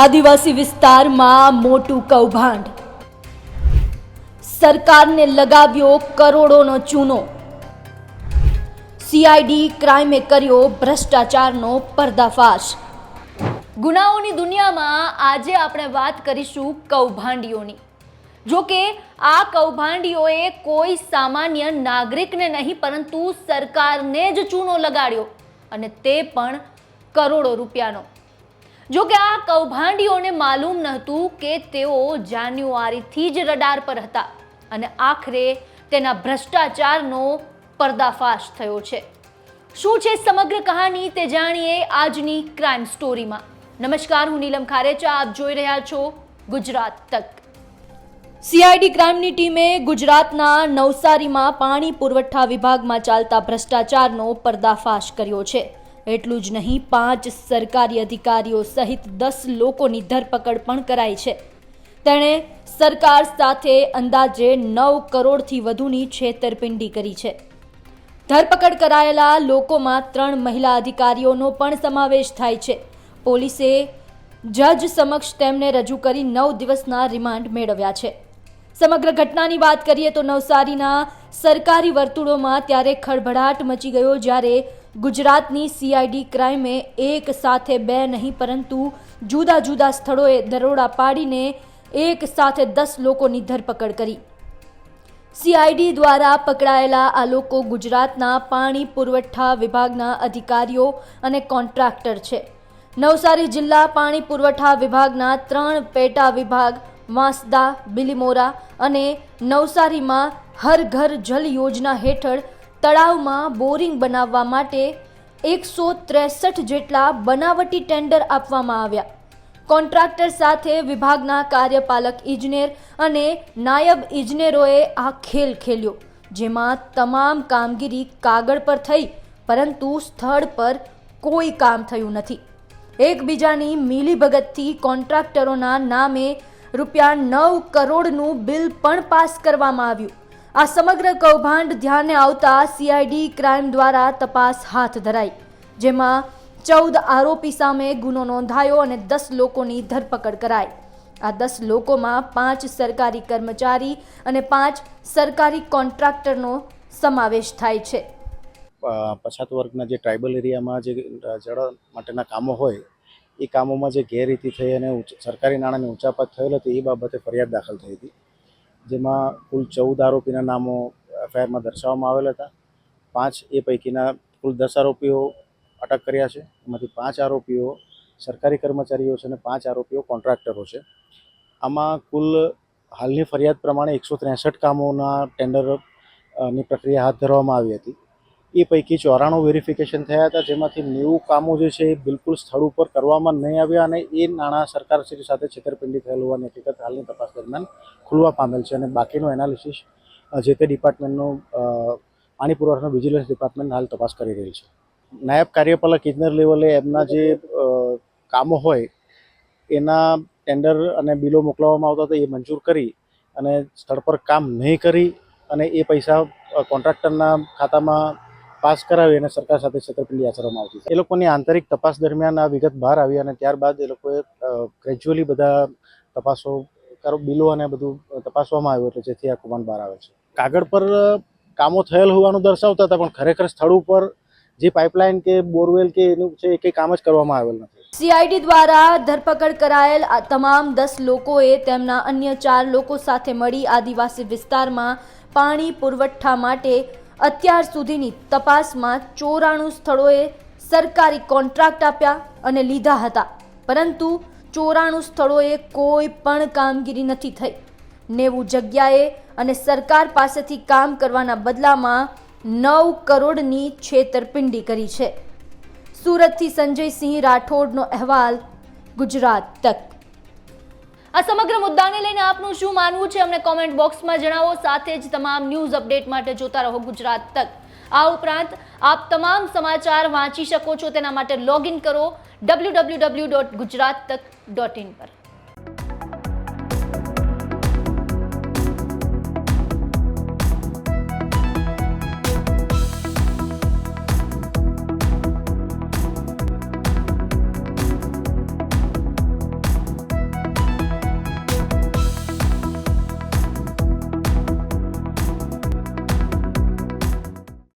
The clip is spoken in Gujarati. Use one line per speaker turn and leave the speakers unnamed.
આદિવાસી વિસ્તારમાં મોટું કૌભાંડ. સરકારને લગાવ્યો કરોડોનો ચૂનો. સીઆઈડી ક્રાઇમે કર્યો ભ્રષ્ટાચારનો પર્દાફાશ. ગુનાઓની દુનિયામાં આજે આપણે વાત કરીશું કૌભાંડીઓની. જો કે આ કૌભાંડીઓએ કોઈ સામાન્ય નાગરિકને નહીં, પરંતુ સરકારને જ ચૂનો લગાડ્યો અને તે પણ કરોડો રૂપિયાનો. જો કે આ કૌભાંડીઓને માલુમ નહોતું કે તેઓ જાન્યુઆરીથી જ રડાર પર હતા અને આખરે તેના ભ્રષ્ટાચારનો પર્દાફાશ થયો છે. શું છે સમગ્ર કહાની તે જાણીએ આજની ક્રાઇમ સ્ટોરીમાં નમસ્કાર, હું નીલમ ખારેચા, આપ જોઈ રહ્યા છો ગુજરાત તક. સીઆઈડી ક્રાઇમની ટીમે ગુજરાતના નવસારીમાં પાણી પુરવઠા વિભાગમાં ચાલતા ભ્રષ્ટાચારનો પર્દાફાશ કર્યો છે. એટલું જ નહીં, પાંચ સરકારી અધિકારીઓ સહિત દસ લોકોની ધરપકડ પણ કરાઈ છે. તેણે સરકાર સાથે અંદાજે નવ કરોડથી વધુની છેતરપિંડી કરી છે. ધરપકડ કરાયેલા લોકોમાં ત્રણ મહિલા અધિકારીઓનો પણ સમાવેશ થાય છે. પોલીસે જજ સમક્ષ તેમને રજૂ કરી નવ દિવસના રિમાન્ડ મેળવ્યા છે. સમગ્ર ઘટનાની વાત કરીએ તો નવસારીના સરકારી વર્તુળોમાં ત્યારે ખળભળાટ મચી ગયો જ્યારે ગુજરાતની સીઆઈડી ક્રાઇમે એક સાથે બે નહીં, પરંતુ જુદા જુદા સ્થળોએ દરોડા પાડીને એક સાથે દસ લોકોની ધરપકડ કરી. સીઆઈડી દ્વારા પકડાયેલા આ લોકો ગુજરાતના પાણી પુરવઠા વિભાગના અધિકારીઓ અને કોન્ટ્રાક્ટર છે. નવસારી જિલ્લા પાણી પુરવઠા વિભાગના ત્રણ પેટા વિભાગ, વાંસદા, બિલીમોરા અને નવસારીમાં હર ઘર જલ યોજના હેઠળ તળાવમાં બોરિંગ બનાવવા માટે એકસો ત્રેસઠ જેટલા બનાવટી ટેન્ડર આપવામાં આવ્યા. કોન્ટ્રાક્ટર સાથે વિભાગના કાર્યપાલક ઇજનેર અને નાયબ ઇજનેરોએ આ ખેલ ખેલ્યો, જેમાં તમામ કામગીરી કાગળ પર થઈ, પરંતુ સ્થળ પર કોઈ કામ થયું નથી. એકબીજાની મિલીભગતથી કોન્ટ્રાક્ટરોના નામે રૂપિયા નવ કરોડનું બિલ પણ પાસ કરવામાં આવ્યું. આ સમગ્ર કૌભાંડ ધ્યાને આવતા સીઆઈડી ક્રાઇમ દ્વારા તપાસ હાથ ધરાઈ, જેમાં ચૌદ આરોપી સામે ગુનો નોંધાયો અને દસ લોકોની ધરપકડ કરાઈ. આ દસ લોકોમાં પાંચ સરકારી કર્મચારી અને પાંચ સરકારી કોન્ટ્રાક્ટરનો સમાવેશ થાય છે.
પછાત વર્ગના જે ટ્રાઇબલ એરિયામાં જે જળ માટેના કામો હોય, એ કામોમાં જે ગેરરીતિ થઈ અને સરકારી નાણાંની ઊંચાપત થયેલ હતી, એ બાબતે ફરિયાદ દાખલ થઈ હતી. જેમાં કુલ ચૌદ આરોપીના નામો એફઆઈઆરમાં દર્શાવવામાં આવેલ હતા. પાંચ એ પૈકીના કુલ દસ આરોપીઓ અટક કર્યા છે. એમાંથી પાંચ આરોપીઓ સરકારી કર્મચારીઓ છે અને પાંચ આરોપીઓ કોન્ટ્રાક્ટરો છે. આમાં કુલ હાલની ફરિયાદ પ્રમાણે એકસો ત્રેસઠ કામોના ટેન્ડરની પ્રક્રિયા હાથ ધરવામાં આવી હતી. એ પૈકી ચોરાણું વેરિફિકેશન થયા હતા. જેમાંથી નેવું કામો જે છે એ બિલકુલ સ્થળ ઉપર કરવામાં નહીં આવ્યા અને એ નાણાં સરકારશ્રી સાથે છેતરપિંડી થયેલ હોવાની હકીકત હાલની તપાસ દરમિયાન ખુલવા પામેલ છે અને બાકીનું એનાલિસિસ જે તે ડિપાર્ટમેન્ટનું પાણી પુરવઠાનું વિજિલન્સ ડિપાર્ટમેન્ટ હાલ તપાસ કરી રહી છે. નાયબ કાર્યપાલક ઇજનેર લેવલે એમના જે કામો હોય, એના ટેન્ડર અને બિલો મોકલવામાં આવતા હતા એ મંજૂર કરી અને સ્થળ પર કામ નહીં કરી અને એ પૈસા કોન્ટ્રાક્ટરના ખાતામાં પાસ કરાવી અને સરકાર સાથે છેતરપિંડી આચરવામાં આવતી એ લોકોની આંતરિક તપાસ દરમિયાન આ વિગત બહાર આવી અને ત્યારબાદ એ લોકોએ ગ્રેજ્યુઅલી બધા તપાસો બિલો અને બધું તપાસવામાં આવ્યું એટલે જેથી આ કૌભાંડ બહાર આવે છે. કાગળ પર કામો થયેલ હોવાનું દર્શાવતા હતા, પણ ખરેખર સ્થળ ઉપર જે પાઇપલાઇન કે બોરવેલ કે એનું છે, એ કંઈ કામ જ કરવામાં આવેલ નથી.
સીઆઈડી દ્વારા ધરપકડ કરાયેલ તમામ દસ લોકોએ તેમના અન્ય ચાર લોકો સાથે મળી આદિવાસી વિસ્તારમાં પાણી પુરવઠા માટે અત્યાર સુધીની તપાસમાં ચોરાણું સ્થળોએ સરકારી કોન્ટ્રાક્ટ આપ્યા અને લીધા હતા. પરંતુ ચોરાણું સ્થળોએ કોઈ પણ કામગીરી નથી થઈ. નેવું જગ્યાએ અને સરકાર પાસેથી કામ કરવાના બદલામાં નવ કરોડની છેતરપિંડી કરી છે. સુરતથી સંજયસિંહ રાઠોડનો અહેવાલ, ગુજરાત તક. આ સમગ્ર મુદ્દાને લઈને આપનું શું માનવું છે અમને કોમેન્ટ બોક્સમાં જણાવો, સાથે જ તમામ ન્યૂઝ અપડેટ માટે જોતા રહો ગુજરાત તક. આ ઉપરાંત આપ તમામ સમાચાર વાંચી શકો છો, તેના માટે લોગિન કરો W W W dot Gujarat Tak dot in પર.